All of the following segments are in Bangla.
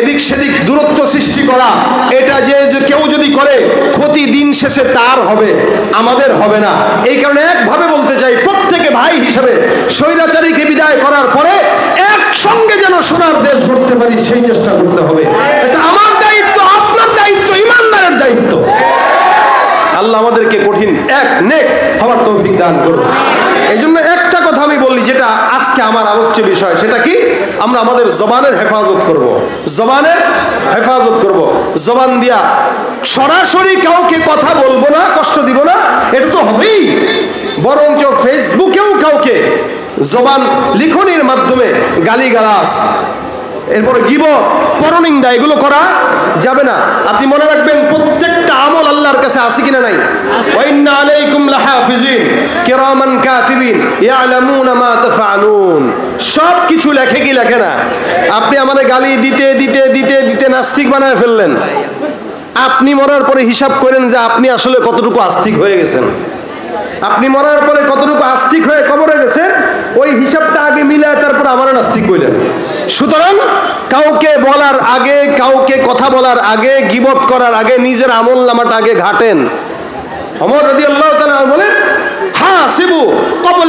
এদিক সেদিক দূরত্ব সৃষ্টি করা। এটা যে কেউ যদি করে, ক্ষতি দিন শেষে তার হবে, আমাদের হবে না। এই কারণে একভাবে বলতে চাই, প্রত্যেকে ভাই হিসেবে স্বৈরাচারীকে বিদায় করার পরে একসঙ্গে যেন সোনার দেশ করতে পারি, সেই চেষ্টা করতে হবে। এটা আমার দায়িত্ব, আপনার দায়িত্ব, ইমানদারের দায়িত্ব। আল্লাহ আমাদেরকে কঠিন, এক নেক হওয়ার তৌফিক দান করুন। এই জন্য একটা কথা আমি বললি, যেটা আজকে আমার আলোচ্য বিষয়, সেটা কি? আমরা আমাদের জবানের হেফাজত করব। জবানের হেফাজত করব। জবান দিয়া সরাসরি কাউকে কথা বলব না, কষ্ট দিব না, এটা তো হবেই। বরঞ্চ ফেসবুকেও কাউকে জবান লিখনির মাধ্যমে গালিগালাজ, এরপরে গিব, পরনিন্দা, এগুলো করা যাবে না। আপনি মনে রাখবেন, প্রত্যেকটা আমল আল্লাহর কাছে আছে কিনা নাই? কাতিবিন মা তাফআলুন সব কিছু লেখে কি লেখে না? আপনি আমারে গালি দিতে দিতে দিতে দিতে নাস্তিক বানায় ফেললেন। আপনি মরার পরে হিসাব করেন যে আপনি আসলে কতটুকু আস্তিক হয়ে গেছেন। আপনি মরার পরে কতটুকু আস্তিক হয়ে কবরে গেছেন, ওই হিসাবটা আগে মিলায় তারপর আমার নাস্তিক বললেন। সুতরাং কাউকে বলার আগে, কাউকে কথা বলার আগে, গিবত করার আগে, নিজের আমল নামাটা আগে ঘাটেন। অমর রদি আল্লাহ বলেন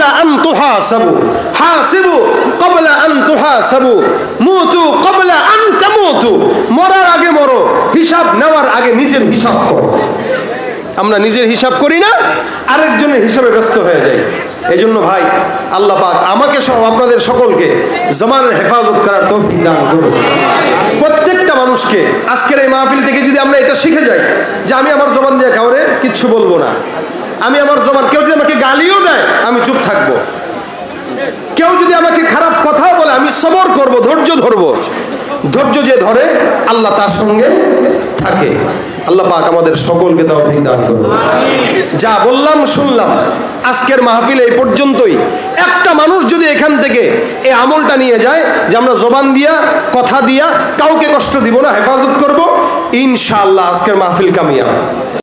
কবলা আন তুহাসাবু হাসিবু কবলা আন তুহাসাবু মুতু কবলা আন তামুতু মরার আগে মরো, হিসাব নেওয়ার আগে নিজের হিসাব করো। আমরা নিজের হিসাব করি না, আরেকজনের হিসাবে ব্যস্ত হয়ে যাই। এই জন্য ভাই, আল্লাহ পাক আমাকে সহ আপনাদের সকলকে জমানের হেফাজত করার তৌফিক দান করুন। প্রত্যেকটা মানুষকে আজকের এই মাহফিল থেকে যদি আমরা এটা শিখে যাই, যে আমি আমার জবান দিয়ে কাউরে কিচ্ছু বলব না। আমি আমার জবান, কেউ যদি আমাকে গালিও দেয় আমি চুপ থাকব কেউ যদি আমাকে খারাপ কথাও বলে আমি সবর করব, ধৈর্য ধরব। ধৈর্য যে ধরে, আল্লাহ তার সঙ্গে থাকে। আল্লাহ পাক আমাদের সকলকে তৌফিক দান করুন। যা বললাম, শুনলাম। আজকের মাহফিল এই পর্যন্তই। একটা মানুষ যদি এখান থেকে এই আমলটা নিয়ে যায় যে আমরা জবান দিয়া, কথা দিয়া, কাউকে কষ্ট দিব না, হেফাজত করব, ইনশাআল্লাহ আজকের মাহফিল কামিয়া